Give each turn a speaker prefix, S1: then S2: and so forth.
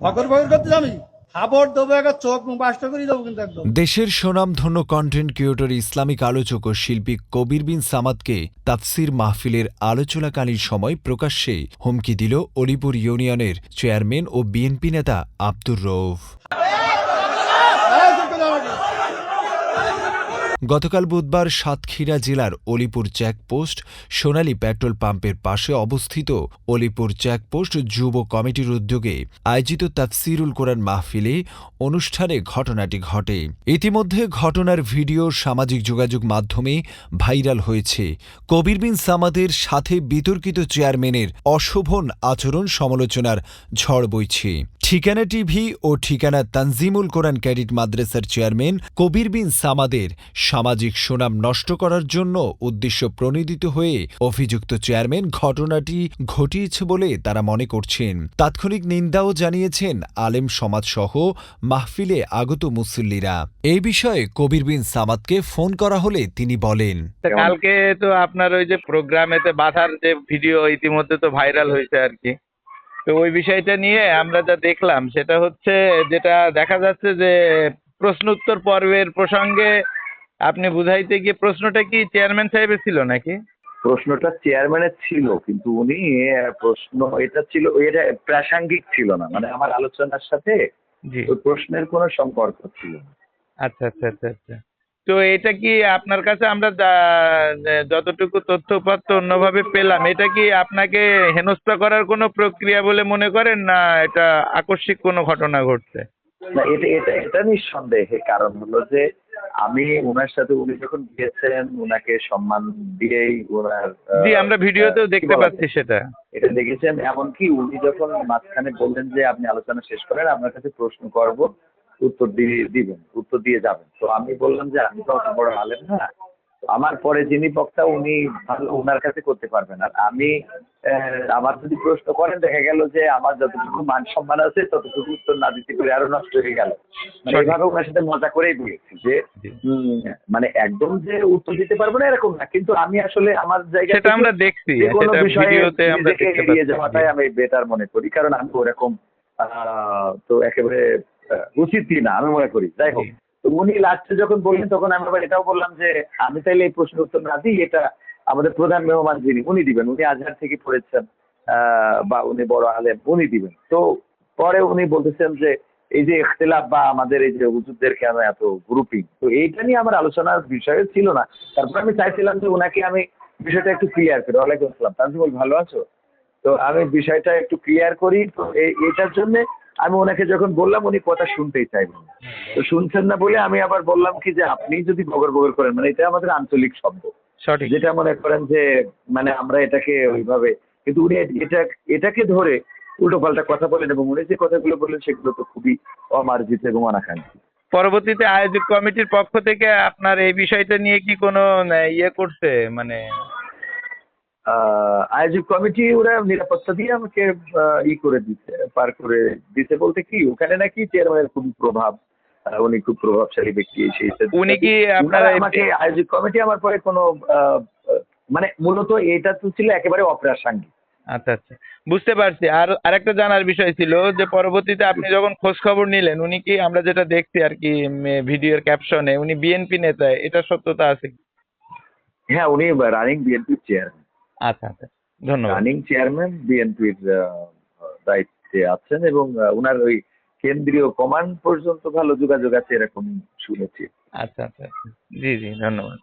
S1: ফকর ফকর করতে আমি
S2: দেশের সুনামধন্য কন্টেন্ট ক্রিয়েটর ইসলামিক আলোচক ও শিল্পী কবির বিন সামাদকে তাফসির মাহফিলের আলোচনাকালীন সময় প্রকাশ্যে হুমকি দিল অলিপুর ইউনিয়নের চেয়ারম্যান ও বিএনপি নেতা আব্দুর রৌফ গতকাল বুধবার সাতক্ষীরা জেলার অলিপুর চেকপোস্ট সোনালী পেট্রোল পাম্পের পাশে অবস্থিত অলিপুর চেকপোস্ট যুব কমিটির উদ্যোগে আয়োজিত তাফসিরুল কোরআন মাহফিলে অনুষ্ঠানে ঘটনাটি ঘটে। ইতিমধ্যে ঘটনার ভিডিও সামাজিক যোগাযোগ মাধ্যমে ভাইরাল হয়েছে। কবির বিন সামাদের সাথে বিতর্কিত চেয়ারম্যানের অশোভন আচরণ সমালোচনার ঝড় বইছে। ঠিকানা টিভি ও ঠিকানা তানজিমুল কোরআন ক্যাডিট মাদ্রাসার চেয়ারম্যান কবির বিন সামাদের সামাজিক সুনাম নষ্ট করার জন্য উদ্দেশ্য প্রণোদিত হয়ে অভিযুক্ত চেয়ারম্যান ঘটনাটি ঘটিয়েছে বলে তারা মনে করছেন। তাৎক্ষণিক নিন্দাও জানিয়েছেন আলেম সমাজসহ মাহফিলে আগত মুসল্লিরা। এই বিষয়ে কবির বিন সামাদকে ফোন করা হলে তিনি বলেন
S3: কালকে তো আপনার ওই যে প্রোগ্রামেতে বাধার যে ভিডিও ইতিমধ্যে তো ভাইরাল হয়েছে আর কি। তো ওই বিষয়টা নিয়ে আমরা যা দেখলাম সেটা হচ্ছে যেটা দেখা যাচ্ছে যে প্রশ্ন উত্তর পর্বের প্রসঙ্গে আপনি বুঝাইতে গিয়ে প্রশ্নটা কি চেয়ারম্যান সাহেবের ছিল নাকি?
S4: প্রশ্নটা চেয়ারম্যানের ছিল কিন্তু উনি প্রশ্ন এটা ছিল এটা প্রাসঙ্গিক ছিল না। মানে আমার আলোচনার সাথে
S3: জি।
S4: ওই প্রশ্নের কোনো সম্পর্ক ছিল না।
S3: আচ্ছা আচ্ছা আচ্ছা আচ্ছা। তো এটা কি আপনার কাছে আমরা যতটুকু তথ্য উপাত্ত অন্যভাবে পেলাম এটা কি আপনাকে হেনস্থা করার কোনো প্রক্রিয়া বলে মনে করেন না এটা আকস্মিক কোনো ঘটনা ঘটছে?
S4: না এটা এটা এটা নিঃসন্দেহে। কারণ হলো যে আমি ওনার সাথে উনি যখন গিয়েছেন ওনাকে সম্মান দিয়েই ওনার
S3: জি আমরা ভিডিওতেও দেখতে পাচ্ছি সেটা।
S4: এটা দেখেছেন। এমনকি উনি যখন মাঝখানে বললেন যে আপনি আলোচনা শেষ করেন আপনার কাছে প্রশ্ন করব উত্তর দিয়ে দিবেন উত্তর দিয়ে যাবেন। তো আমি বললাম যে আমি তো অত বড় আলেম না। আমার পরে যিনি বক্তা উনি ভালো ওনার কাছে করতে পারবেন। আর আমি আমার যদি প্রশ্ন করেন দেখা গেল যে আমার যতটুকু মান সম্মান আছে ততটুকু উত্তর না দিতে পেরে আরও নষ্ট হয়ে গেল। মানে এভাবে ওনার সাথে মজা করেই বলেছি যে মানে একদম যে উত্তর দিতে পারব না এরকম না কিন্তু আমি আসলে আমার জায়গা
S3: সেটা আমরা দেখছি
S4: কোনো বিষয়ে নিজেকে এড়িয়ে যাওয়াটাই আমি বেটার মনে করি কারণ আমি ওরকম আহ, তো একেবারে উচিতই না আমি মনে করি। যাই হোক উনি লাস্টে যখন বললেন, তখন আমি আবার এটাও বললাম যে, আমি তাইলে এই প্রশ্নের উত্তর না দিই, এটা আমাদের প্রধান মেহমান যিনি, উনি দিবেন। উনি আজহার থেকে পড়েছেন বা উনি বড় আলেম, উনি দিবেন। তো পরে উনি বলতেছেন যে, এই যে ইখতিলাফ বা আমাদের এই যে হুজুরদের কেন এত গ্রুপিং তো এইটা নিয়ে আমার আলোচনার বিষয় ছিল না। তারপর আমি চাইছিলাম যে ওনাকে আমি বিষয়টা একটু ক্লিয়ার করি। ওয়ালাইকুম আসসালাম। তানজিমুল, ভালো আছো? তো আমি বিষয়টা একটু ক্লিয়ার করি। তো এটার জন্য আমি ওনাকে যখন বললাম উনি কথা শুনতেই চাইবেন তো শুনছেন না বলে আমি আবার বললাম কি যে আপনি যদি বগর বগর করেন মানে এটা আমাদের আঞ্চলিক শব্দ। যেটা মনে করেন যে মানে আমরা এটাকে ওইভাবে কিন্তু উনি এটা এটাকে ধরে উল্টো পাল্টা কথা বলেন এবং উনি যে কথাগুলো বললেন সেগুলো তো খুবই অমার্জিত এবং অনাকাঙ্ক্ষিত।
S3: পরবর্তীতে আয়োজক কমিটির পক্ষ থেকে আপনার এই বিষয়টা নিয়ে কি কোনো ইয়ে করছে মানে
S4: আয়োজক কমিটি ওরা নিরাপত্তা দিয়ে আমাকে ই করে দিতে পার করে দিতে বলতে কি ওখানে নাকি চেয়ারম্যানের খুবই প্রভাব উনি খুব প্রভাবশালী ব্যক্তি এই সেই
S3: উনি কি আপনার
S4: আমাকে আয়োজক কমিটি আমার পরে কোনো মানে মূলত এটা তো ছিল একেবারে অপ্রাসঙ্গিক।
S3: আচ্ছা আচ্ছা। বুঝতে পারছি। আর আরেকটা জানার বিষয় ছিল যে পরবর্তীতে আপনি যখন খোঁজ খবর নিলেন উনি কি আমরা যেটা দেখছি আর কি ভিডিওর ক্যাপশনে উনি বিএনপি নেতা এটা সত্যতা আছে
S4: হ্যাঁ উনি রানিং বিএনপির চেয়ারম্যান
S3: আচ্ছা আচ্ছা। ধন্যবাদ।
S4: রানিং চেয়ারম্যান বিএনপির দায়িত্বে আছেন এবং ওনার ওই কেন্দ্রীয় কমান্ড পর্যন্ত ভালো যোগাযোগ আছে এরকম শুনেছি।
S3: আচ্ছা আচ্ছা আচ্ছা। জি জি ধন্যবাদ।